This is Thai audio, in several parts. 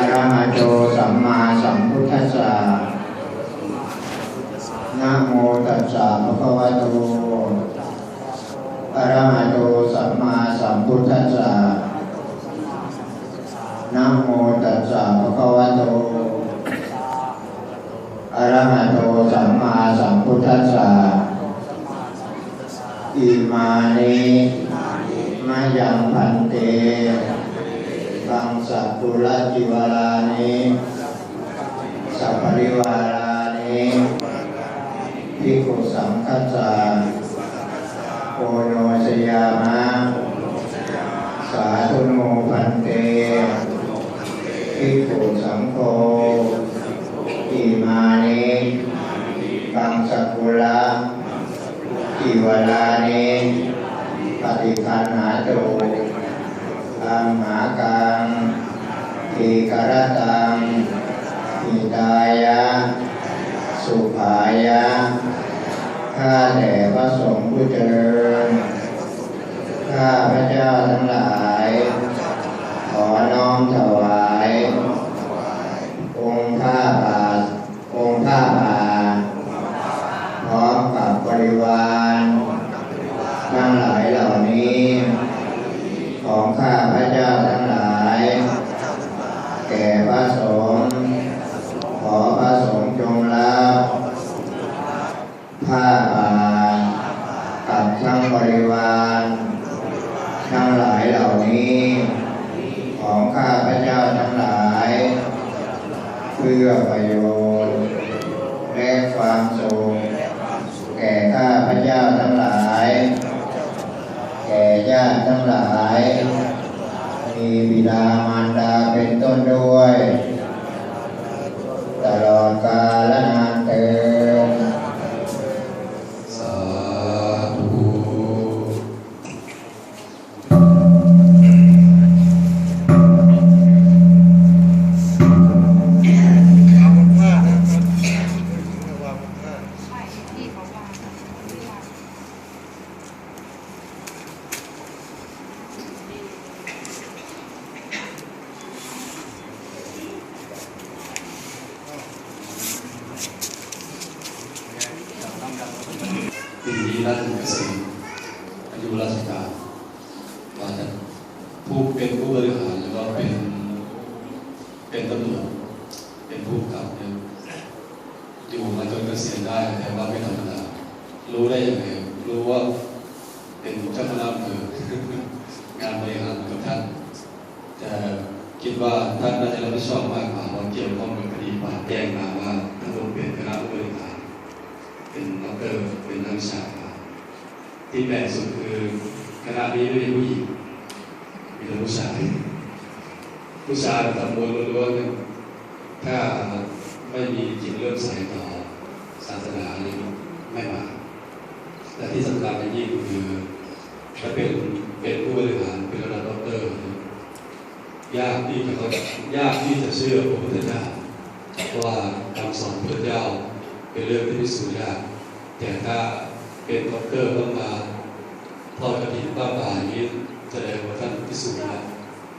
อระหะโตสัมมาสัมพุทธัสสะนะโมตัสสะภะคะวะโตอะระหะโตสัมมาสัมพุทธัสสะนะโมตัสสะภะคะวะโตอะระหะโตสัมมาสัมพุทธัสสะอิมานิมายังพันเต บังสัพพุระจิวารานิสัพพริวารานิภิกขุสังคัสสะโอโนสยามะสาธุโนพันเตภิกขุสังโฆอิมานิบังสัพพุระจิวารานิปฏิคันหาโต อัมหากังทีกรตังหิตายะ สุภายะข้าแต่พระสงฆ์ผู้เจริญข้าพระเจ้าทั้งหลาย ขอน้อมถวาย องค์ผ้าบาทองค์ผ้าบาทพร้อมกับบริวารทั้งหลายเหล่านี้ ของข้าพระเจ้าทั้งหลาย แก่พระสงฆ์ขอพระสงฆ์จงรับผ้าบาทกับทั้งบริวารทั้งหลายเหล่านี้ ของข้าพระเจ้าทั้งหลาย เพื่อประโยชน์และความสุขแก่ข้าพระเจ้าทั้งหลาย แก่ญาติทั้งหลาย มีบิดามารดาเป็นต้นด้วย ตลอดกาล รัฐเกษียณอายุราชการว่าจะผู้เป็นผู้บริหารหรือว่าเป็นเป็นตำรวจเป็นผู้กับเนี่ยอยู่มาจนเกษียณได้แต่ว่าไม่ธรรมดารู้ได้ยังไงรู้ว่าเป็นเจ้าคณะอำเภองานบริหารกับท่านแต่คิดว่าท่านน่าจะรับผิดชอบมากกว่าเพราะเกี่ยวข้องกับคดีความแจ้งมาว่าท่านลงเป็นคณะผู้บริหารเป็นด็อกเตอร์เป็นนักวิชากา ที่แปลกสุดคือคณะนี้ไม่มีผู้หญิงมีแต่ผู้ชายผู้ชายทำมวยล้วนๆถ้าไม่มีจิตเริ่อมใส่ต่อศาสนานี่ไม่มาแต่ที่สำคัญอันยิ่งคือถ้าเป็นเป็นผู้บริหารเป็นระดับด็อกเตอร์ยากที่จะเขายากที่จะเชื่อพระพุทธเจ้าเพราะว่าคำสอนพระพุทธเจ้าเป็นเรื่องที่พิสูจน์ยากแต่ถ้า เป็นด็อกเตอร์ต้องมาทอดกระถิ่นป้าป่าอย่างนี้แสดงว่าท่านพิสูจน์แล้ว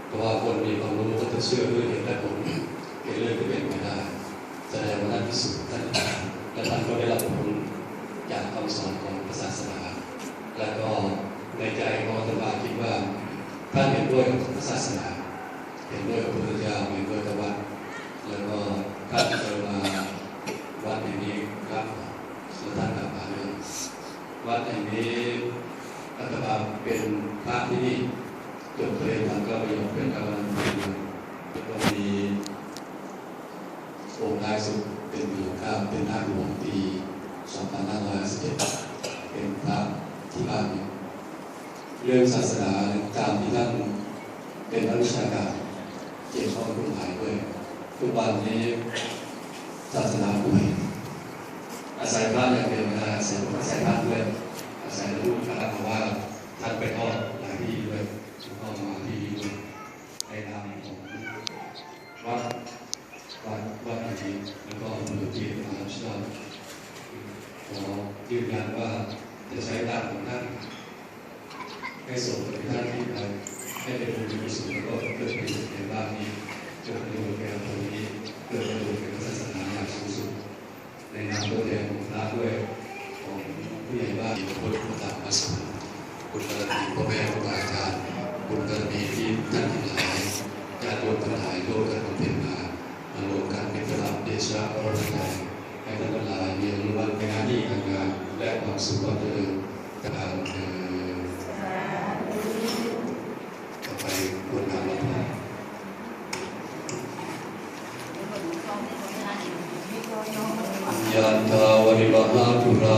เพราะว่าคนมีความรู้ก็จะเชื่อด้วยเหตุและผลเป็นเรื่องที่เป็นไปได้แสดงว่าท่านพิสูจน์ท่านและท่านก็ได้รับผลจากคำสอนของพระศาสนา แล้วก็ในใจของอาตมาคิดว่าท่านเห็นด้วยกับพระศาสนา เห็นด้วยกับพระพุทธเจ้าเห็นด้วยกับวัดแล้วก็ท่านเคยมาวัดแห่งนี้ครับสุท่านกลับมาเลย วัดแห่งนี้อาตมาเป็นพระที่นี่จบเรียนทางก็ประโยชน์เป็นกำลังใจแล้วก็มีองค์ท้ายสุดเป็นปีข้าเป็นท่างหลวงปี2551เป็นพระที่บ้านเนี่ยเรื่องศาสนาตามที่ท่านเป็นนักวิชาการเกี่ยวข้องกับกฎหมายด้วยทุกวันนี้ศาสนาป่วย อาศัยพระอย่างเดียวนะอาศัยอาศัยพระด้วยอาศัยลูกนะครับเพราะว่าท่านไปทอดหลายที่ด้วยชุกมาที่ด้วยในทางของวัดวัดวัดนี้แล้วก็มือจีนมาวิทยาลัยขอยืนยันว่าจะใช้ตางของท่านให้ส่งไปท่านที่ไปให้เป็นบุญกุศลแล้วก็เกิดประโยชน์ในบ้านนี้เกิดประโยชน์ในตรงนี้เกิดประโยชน์ในศาสนาอย่างสูงสุด ในนามตัวแทนของพระด้วยของผู้ใหญ่บ้านพุทธตามมาสมคุณบระดีพ่อแม่ครูบาอาจารย์คุณบารมีที่ท่านทั้งหลายญาติโยมทั้งหลายร่วมกันบำเพ็ญมามารวมกันเป็นพลังเดชะพระรัตน์ให้ท่านทั้งหลายมีอนุวันในหน้าที่การงานและความสุขความเจริญการเดิอ